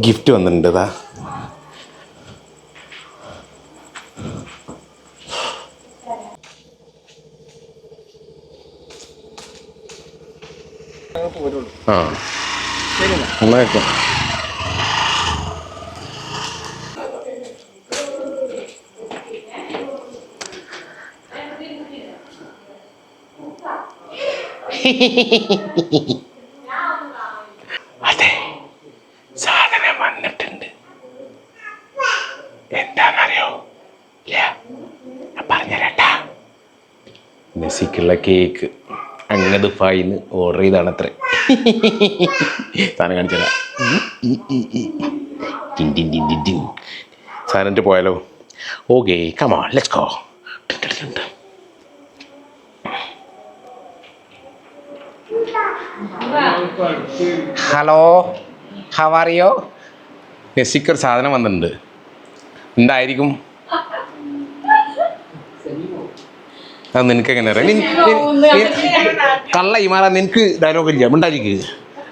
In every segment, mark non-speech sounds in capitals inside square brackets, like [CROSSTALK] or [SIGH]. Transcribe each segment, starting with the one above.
Gift വന്നിട്ടുണ്ട് ഇതാ ആ. നന്നായിരിക്കും അതെ [LAUGHS] സാധനം വന്നിട്ടുണ്ട് എന്താണെന്നറിയോ ഇല്ല ഞാൻ പറഞ്ഞുതരാട്ടാ മെസ്സിക്കുള്ള കേക്ക് അങ്ങനെ ഫൈന്ന് ഓർഡർ ചെയ്താണ് അത്ര സാധനം കാണിച്ചു സാധനം പോയാലോ? ഓക്കെ കമാ ലെറ്റ്സ് ഗോ ഹലോ ഹവാറിയോ മെസ്സിക്ക് ഒരു സാധനം വന്നിട്ടുണ്ട്. എന്തായിരിക്കും അത് നിനക്ക് എങ്ങനെ അറിയാം കള്ള ഇമാറ നിനക്ക് ഡയലോഗ് ഇല്ല മിണ്ടാജിക്ക്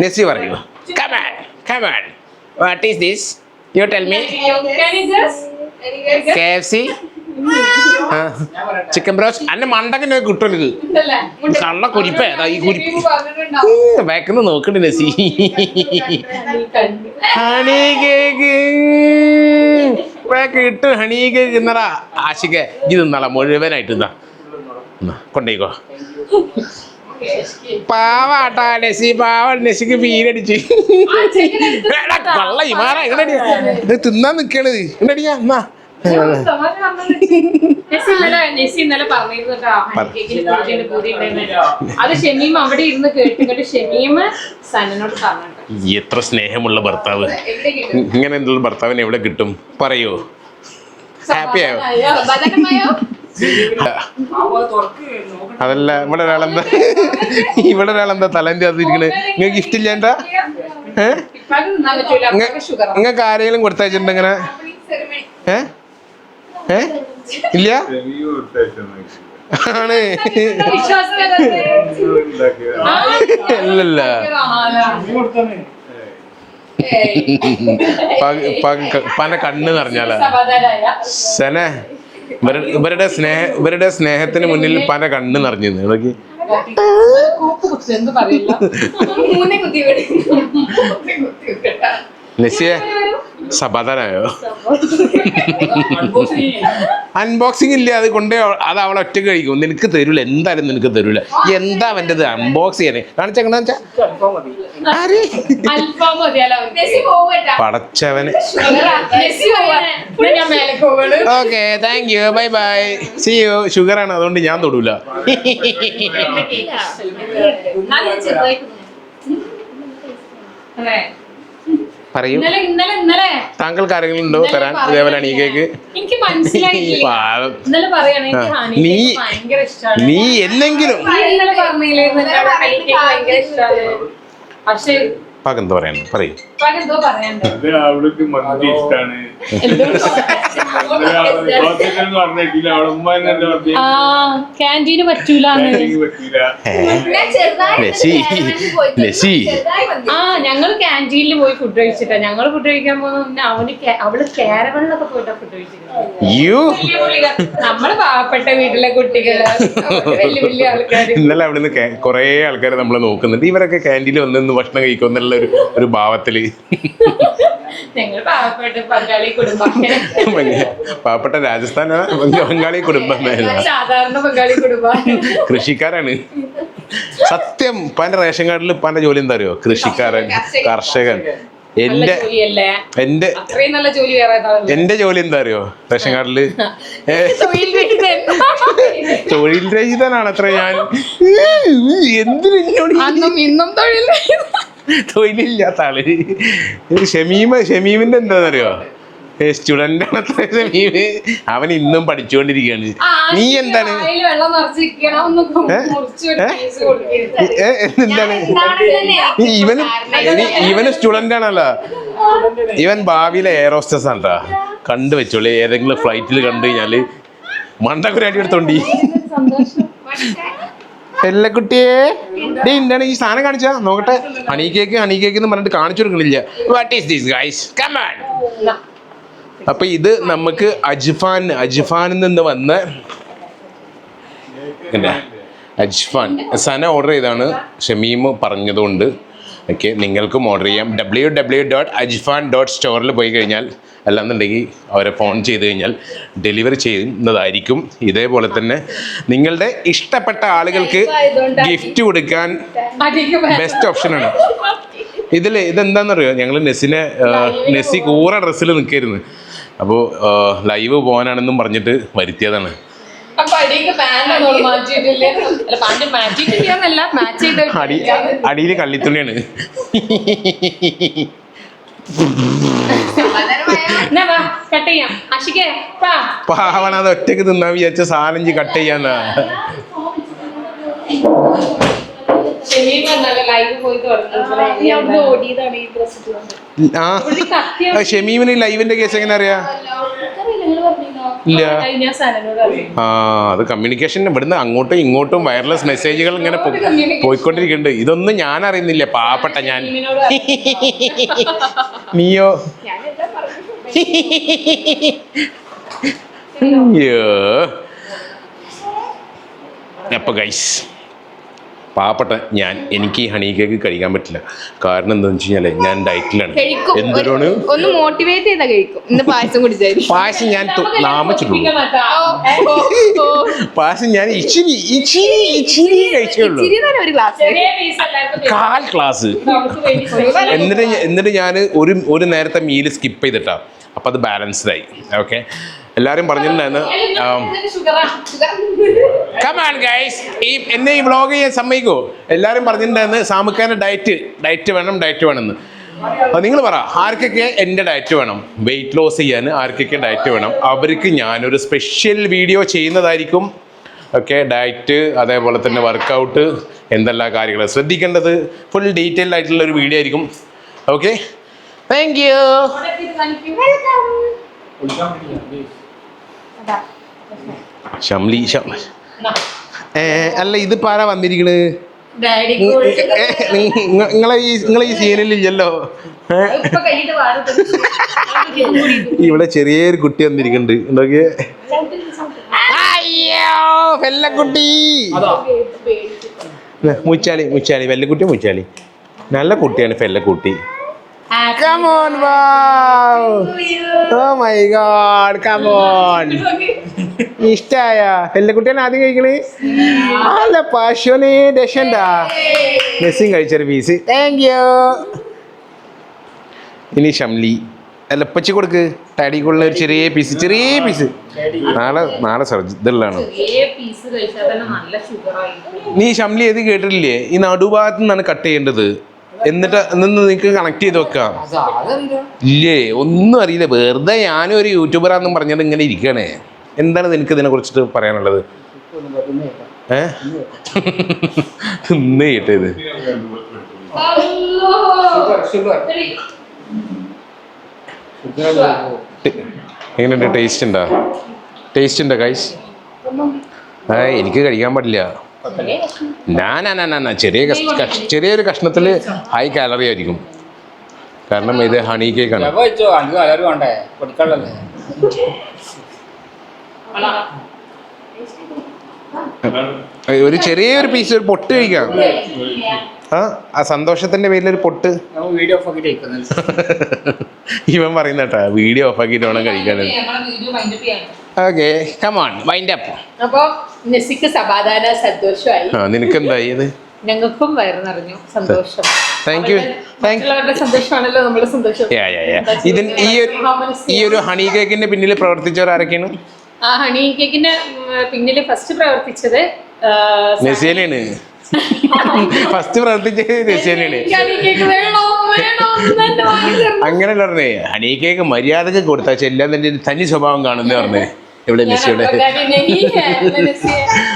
നെസ്സി പറയൂ come on come on what is this you tell me? K F C chicken broast അന്നെ മണ്ടങ്ങനെ കിട്ടും ഇത് കള്ള കുരിപ്പേ ഈ കുരിപ്പ് വേക്കുന്ന നോക്കണ്ട് നെസ്സി. ഹണി കേക്ക് കിട്ടു ഹണി കേക്ക് ഇന്നടാ ആശിക ഇത് തിന്നാളാ മുഴുവനായിട്ട് എന്നാ, കൊണ്ടേക്കോ. പാവാട്ടാ നെസി പാവ നെസിക്ക് എടാ, കള്ള ഇമാറ ഇത് തിന്നാൻ നിക്കണത് എങ്ങനെയാ? എന്നാ. എത്ര സ്നേഹമുള്ള ഭർത്താവ്. ഇങ്ങനെ എന്തുള്ള ഭർത്താവിന് എവിടെ കിട്ടും? പറയോ? ഹാപ്പിയായോ? അതല്ല ഇവിടെ ഒരാളെന്താ ഇവിടെ ഒരാളെന്താ തലേന്റെ അത് ഇരിക്കണേ നിങ്ങൾക്ക് ഇല്ലാണ്ടാ ഏഹ്. നിങ്ങൾക്ക് ആരെങ്കിലും കൊടുത്തയച്ചിട്ടുണ്ട് ഇങ്ങനെ? Ceremony. ഏ? ഏ? ഇല്ല? ആണ്. ഇല്ലല്ല. പന കണ്ണ് നിറഞ്ഞാലേ. സമാധാനായ. ഇവരുടെ സ്നേഹ ഇവരുടെ സ്നേഹത്തിന് മുന്നിൽ പല കണ്ണ് നിറഞ്ഞു പറയില്ല. മൂന്നെ കുത്തി [LAUGHS] സമാധാനമായോ. നസിയെ സമാധാനായോ അൺബോക്സിംഗ് ഇല്ല അത് കൊണ്ടേ അത് അവൾ ഒറ്റ കഴിക്കും. നിനക്ക് തരൂല എന്തായാലും നിനക്ക് തരൂല. എന്താ അവന്റെത് അൺബോക്സ് ചെയ്യാനേ? കാണിച്ചെങ്ങനെ പടച്ചവന്. Okay thank you bye bye see you sugar ആണ് അതുകൊണ്ട് ഞാൻ തൊടൂല. [LAUGHS] അതെ. പറയൂ. ഇന്നലെ ഇന്നലെ ഇന്നലെ. താങ്കൾക്ക് ആരെങ്കിലും ഉണ്ടോ തരാൻ അതേപോലെ ഇതേപോലെ ഹണി നീ- നീ എന്നെങ്കിലും പക്ഷെ പാക്ക് എന്താ പറയണം. പറയൂ. ഇപ്പാക്ക് എന്തോ പറയാനുണ്ട് ക്യാന്റീന് പറ്റൂല ആ ഞങ്ങൾ ക്യാന്റീനിൽ പോയി ഫുഡ് കഴിച്ചിട്ടാ. ഞങ്ങൾ ഫുഡ് കഴിക്കാൻ പോകുന്ന അവന് അവൾ കാരവണിലൊക്കെ പോയിട്ടാ ഫുഡ് കഴിച്ചിട്ടുണ്ട് നമ്മൾ പാവപ്പെട്ട വീട്ടിലെ കുട്ടികൾ. വലിയ വലിയ ആൾക്കാര്. ഇന്നലെ അവിടുന്ന് നിന്ന് കുറേ ആൾക്കാർ നമ്മളെ നോക്കുന്നുണ്ട്. ഇവരൊക്കെ ക്യാന്റീനിൽ വന്നിന്ന് ഭക്ഷണം കഴിക്കും എന്നുള്ള ഒരു ഒരു ഭാവത്തിൽ. ഞങ്ങൾ പാവപ്പെട്ട പങ്കാളി കുടുംബം. പാവപ്പെട്ട രാജസ്ഥാൻ ബംഗാളി കുടുംബം സാധാരണ പങ്കാളി കുടുംബം. കൃഷിക്കാരാണ്. സത്യം പന്റെ റേഷൻ കാർഡിൽ പന്റെ ജോലി എന്താ അറിയോ? കൃഷിക്കാരൻ കർഷകൻ. എന്റെ എന്റെ എന്റെ ജോലി എന്താ അറിയോ? റേഷൻ കാർഡിൽ. [LAUGHS] തൊഴിൽ രഹിതനാണ് അത്ര ഞാൻ. എന്തിനും. തൊഴിലില്ലാത്ത ആൾ. ഷമീമ ഷമീമിന്റെ എന്താണെന്നറിയോ സ്റ്റുഡന്റ് ആണ് അത്ര അവൻ ഇന്നും പഠിച്ചുകൊണ്ടിരിക്കുകയാണ്. നീ എന്താണ്? എന്താണ്? ഇവന് ഇവന് സ്റ്റുഡന്റ് ആണല്ലോ. ഇവൻ ഭാവിയിലെ എയർ ഹോസ്റ്റസ് ആണ്ടാ കണ്ടു വെച്ചോളി. ഏതെങ്കിലും ഫ്ലൈറ്റിൽ കണ്ടു കഴിഞ്ഞാൽ മണ്ടക്കുരാട്ടി എടുത്തോണ്ടി. പെല്ലക്കുട്ടിയെ ഡേ എന്താണ് ഈ സാധനം കാണിച്ചാ? നോക്കട്ടെ. ഹണി കേക്ക് ഹണി കേക്ക് എന്ന് പറഞ്ഞിട്ട് കാണിച്ചു കൊടുക്കണില്ല what is this guys come on അപ്പൊ ഇത് നമുക്ക് അജ്ഫാൻ അജ്ഫാനിൽ നിന്ന് വന്ന അജ്ഫാൻ. സന ഓർഡർ ചെയ്താണ് ഷമീം പറഞ്ഞതുകൊണ്ട്. ഓക്കെ നിങ്ങൾക്കും ഓർഡർ ചെയ്യാം. W W dot Ajfan dot സ്റ്റോറിൽ പോയി കഴിഞ്ഞാൽ അല്ലാന്നുണ്ടെങ്കിൽ അവരെ ഫോൺ ചെയ്ത് കഴിഞ്ഞാൽ ഡെലിവറി ചെയ്യുന്നതായിരിക്കും. ഇതേപോലെ തന്നെ നിങ്ങളുടെ ഇഷ്ടപ്പെട്ട ആളുകൾക്ക് ഗിഫ്റ്റ് കൊടുക്കാൻ ബെസ്റ്റ് ഓപ്ഷനാണ് ഇതിൽ ഇതെന്താണെന്നറിയോ ഞങ്ങൾ നെസ്സിനെ നെസ്സി കൂറ ഡ്രസ്സിൽ നിൽക്കായിരുന്നു. അപ്പോൾ ലൈവ് പോകാനാണെന്നും പറഞ്ഞിട്ട് വരുത്തിയതാണ്. അടിയിൽ വാ പാവണ അത് ഒറ്റയ്ക്ക് തിന്നാ വിചാരിച്ച സാധനം കട്ട് ചെയ്യാന്നാ. ആ ഷമീമിന് ലൈവിന്റെ കേസ് എങ്ങനെ അറിയാ? ഇല്ല. ഞാൻ സനനോട് അറിയാം ആ അത് കമ്മ്യൂണിക്കേഷൻ ഇവിടുന്ന് അങ്ങോട്ടും ഇങ്ങോട്ടും വയർലെസ് മെസ്സേജുകൾ ഇങ്ങനെ പോയിക്കൊണ്ടിരിക്കുന്നുണ്ട്. ഇതൊന്നും ഞാൻ അറിയുന്നില്ല. പാവപ്പെട്ട ഞാൻ. നീയോ? അയ്യോ. അപ്പൊ ഗൈസ് പാവപ്പെട്ട ഞാൻ എനിക്ക് ഈ ഹണി കേക്ക് കഴിക്കാൻ പറ്റില്ല. കാരണം എന്താണെന്ന് വെച്ച് കഴിഞ്ഞാൽ ഞാൻ ഡയറ്റിലാണ്. കഴിക്കും. ഒന്ന് മോട്ടിവേറ്റ് ചെയ്താ കഴിക്കും. ഇന്ന് പായസം കുടിച്ചായിരിക്കും. പായസം ഞാൻ നാമിച്ചിട്ടുള്ളൂ. പായസം ഞാൻ ഇച്ചിരി ഇച്ചിരി ഇച്ചിരി കഴിച്ചുള്ളൂ കാൽ ക്ലാസ്. എന്നിട്ട് എന്നിട്ട് ഞാൻ ഒരു ഒരു നേരത്തെ മീൽ സ്കിപ്പ് ചെയ്തിട്ടാ. അപ്പം അത് ബാലൻസ്ഡ് ആയി. ഓക്കെ എല്ലാവരും പറഞ്ഞിട്ടുണ്ടായിരുന്നു. ഈ എന്നെ ഈ വ്ളോഗ് ചെയ്യാൻ സമ്മതിക്കോ എല്ലാവരും പറഞ്ഞിട്ടുണ്ടായിരുന്നു സാമുക്കാന്റെ ഡയറ്റ് ഡയറ്റ് വേണം ഡയറ്റ് വേണമെന്ന്. അപ്പോൾ നിങ്ങൾ പറ ആർക്കൊക്കെ എന്റെ ഡയറ്റ് വേണം? വെയിറ്റ് ലോസ് ചെയ്യാൻ ആർക്കൊക്കെ ഡയറ്റ് വേണം? അവർക്ക് ഞാനൊരു സ്പെഷ്യൽ വീഡിയോ ചെയ്യുന്നതായിരിക്കും. ഓക്കെ ഡയറ്റ് അതേപോലെ തന്നെ വർക്കൗട്ട് എന്തെല്ലാം കാര്യങ്ങൾ ശ്രദ്ധിക്കേണ്ടത് ഫുൾ ഡീറ്റെയിൽഡ് ആയിട്ടുള്ള ഒരു വീഡിയോ ആയിരിക്കും. Okay thank you. ഷംലി. ഏ, അല്ല ഇത് ആരാ വന്നിരിക്കണ്? നിങ്ങളെ ഈ നിങ്ങളെ ഈ വാരം ഇവിടെ ചെറിയൊരു കുട്ടി വന്നിരിക്കുന്നുണ്ട് എന്തൊക്കെ അയ്യോ വെല്ലക്കുട്ടി. മുച്ചാലി മുച്ചാലി വെല്ലക്കുട്ടി മുച്ചാലി നല്ല കുട്ടിയാണ് ഫെല്ലക്കുട്ടി Come on, wow! Oh my god, come on! [LAUGHS] ഇഷ്ടായ. ഫെല്ലക്കുട്ടിയാണ് ആദ്യം കഴിക്കണേ? അല്ല പശുവിന് രക്ഷണ്ടാ. മെസ്സിയും കഴിച്ചൊരു പീസ് താങ്ക് യു ഇനി ഷംലി. അല്ല പച്ചി കൊടുക്ക്. തടിക്കുള്ള ഒരു ചെറിയ പീസ് ചെറിയ പീസ് നാളെ നാളെ സർജ് ഇതുള്ളതാണ്. നീ ഷംലി ഏത് കേട്ടിട്ടില്ലേ? ഈ നടുഭാഗത്തു നിന്നാണ് കട്ട് ചെയ്യേണ്ടത്. എന്നിട്ട് നിന്ന് നിങ്ങക്ക് കണക്ട് ചെയ്ത് വെക്കാം. ഇല്ലേ ഒന്നും അറിയില്ല. വെറുതെ ഞാനും ഒരു യൂട്യൂബറാന്നും പറഞ്ഞത് ഇങ്ങനെ ഇരിക്കണേ. എന്താണ് നിനക്ക് ഇതിനെ കുറിച്ചിട്ട് പറയാനുള്ളത്? ഏ? ഇത്. എങ്ങനെയുണ്ട്? ടേസ്റ്റ് ഉണ്ടോ? ടേസ്റ്റ് ഉണ്ടോ കൈസ് ആ എനിക്ക് കഴിക്കാൻ പാടില്ല. നാ ചെറിയ ചെറിയൊരു കഷ്ണത്തിൽ ഹൈ കാലറി ആയിരിക്കും. കാരണം ഇത് ഹണി കേക്ക് ആണ്. ഒരു ചെറിയൊരു പീസ് ഒരു പൊട്ട് കഴിക്കാം. ആ ആ സന്തോഷത്തിന്റെ പേരിൽ ഒരു പൊട്ട് വീഡിയോ ഓഫ് ആക്കി ഇവൻ പറയുന്ന കേട്ടാ വീഡിയോ ഓഫ് ആക്കിയിട്ട് വേണം കഴിക്കാൻ. ഓക്കെ വീഡിയോ വൈൻഡപ്പ് ചെയ്യാം okay come on wind up അപ്പൊ നെസിക്ക് സമാധാന സന്തോഷമായി. നിനക്കെന്തായി ഇത്? ഞങ്ങൾക്കും വയറ് സന്തോഷം. താങ്ക് യു സന്തോഷമാണല്ലോ നമ്മുടെ സന്തോഷം. ഇതിൻ ഈ ഒരു ഈ ഒരു ഹണി കേക്കിന്റെ പിന്നിൽ പ്രവർത്തിച്ചവർ ആരൊക്കെയാണ്? ആ ഹണി കേക്കിന്റെ പിന്നിൽ ഫസ്റ്റ് പ്രവർത്തിച്ചത് നസീലയാണ്. ഫസ്റ്റ് പ്രവർത്തിച്ചത് നസീലയാണ്. അങ്ങനെ പറഞ്ഞേ. ഹണി കേക്ക് മര്യാദയ്ക്ക് കൊടുത്താൽ എല്ലാം തന്നെ തനി സ്വഭാവം കാണുന്നേ പറഞ്ഞേ. ഇവിടെ മെസ്സിയുടെ.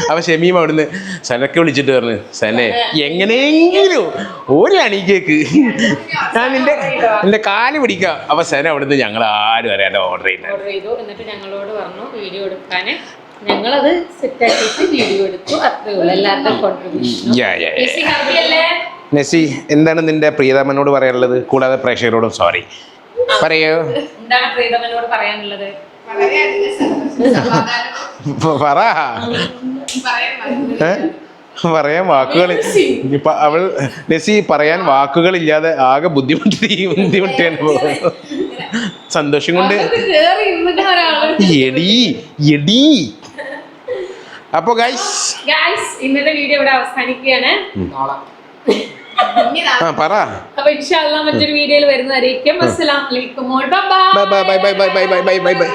അപ്പൊ [LAUGHS] ഷമീം അവിടുന്ന് സനൊക്കെ വിളിച്ചിട്ട് പറഞ്ഞു സനെ എങ്ങനെയെങ്കിലും ഒരു കേക്ക് ഞാൻ നിന്റെ നിന്റെ കാൽ പിടിക്കാം. അപ്പൊ സന അവിടുന്ന് ഞങ്ങൾ ആരും അറിയാതെ ഓർഡർ ചെയ്യുന്നത്. ചെയ്തു. എന്നിട്ട് ഞങ്ങളോട് പറഞ്ഞു വീഡിയോ എടുക്കാന് ഞങ്ങളത് സെറ്റ് ആക്കിയിട്ട് വീഡിയോ എടുത്തു. അത്രേ ഉള്ളൂ. എല്ലാവരുടെ കോൺട്രിബ്യൂഷൻ നെസി എന്താണ് നിന്റെ പ്രിയതമനോട് പറയാനുള്ളത്? കൂടാതെ പ്രേക്ഷകരോടും സോറി പറയോ. എന്താണ് പ്രീതമനോട് പറയാനുള്ളത്? [LAUGHS] പറ? പറയാൻ വാക്കുകൾ ഇപ്പൊ അവൾ നെസി പറയാൻ വാക്കുകൾ ഇല്ലാതെ ആകെ ബുദ്ധിമുട്ടി ബുദ്ധിമുട്ടിയാണ് സന്തോഷം കൊണ്ട് എടീ എടീ. അപ്പൊ ഗൈസ് ഗായ്സ് ഇന്നത്തെ വീഡിയോ ഇവിടെ അവസാനിക്കുകയാണ്. ആ പറ. അപ്പൊ ഇൻഷാല്ല മറ്റൊരു വീഡിയോയിൽ വരുന്നതായിരിക്കും. അസ്സലാം വലൈക്കും bye bye bye bye bye bye bye. Bye.